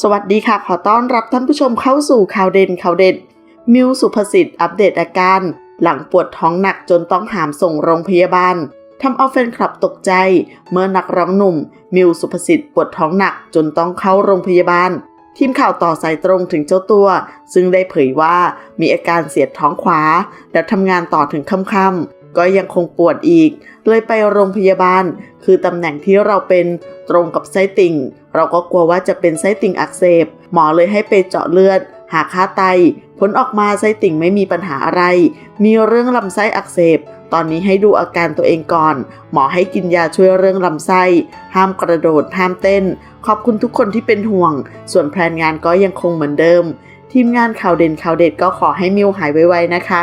สวัสดีค่ะ ขอต้อนรับท่านผู้ชมเข้าสู่ข่าวเด่นข่าวเด็ด มิวสุภสิทธิ์อัปเดตอาการ หลังปวดท้องหนักจนต้องหามส่งโรงพยาบาลทำเอาแฟนคลับตกใจ เมื่อนักร้องหนุ่ม มิวสุภสิทธิ์ปวดท้องหนักจนต้องเข้าโรงพยาบาล ทีมข่าวต่อสายตรงถึงเจ้าตัว ซึ่งได้เผยว่ามีอาการเสียดท้องขวา และทำงานต่อถึงค่ำๆ ก็ยังคงปวดอีก เลยไปโรงพยาบาล คือตำแหน่งที่เราเป็นตรงกับไส้ติ่ง เราก็กลัวว่าจะเป็นไส้ติ่งอักเสบ หมอเลยให้ไปเจาะเลือด หาค่าไต ผลออกมาไส้ติ่งไม่มีปัญหาอะไร มีเรื่องลำไส้อักเสบ ตอนนี้ให้ดูอาการตัวเองก่อน หมอให้กินยาช่วยเรื่องลำไส้ ห้ามกระโดด ห้ามเต้น ขอบคุณทุกคนที่เป็นห่วง ส่วนแพลนงานก็ยังคงเหมือนเดิม ทีมงานข่าวเด่นข่าวเด็ดก็ขอให้มิวหายไวๆนะคะ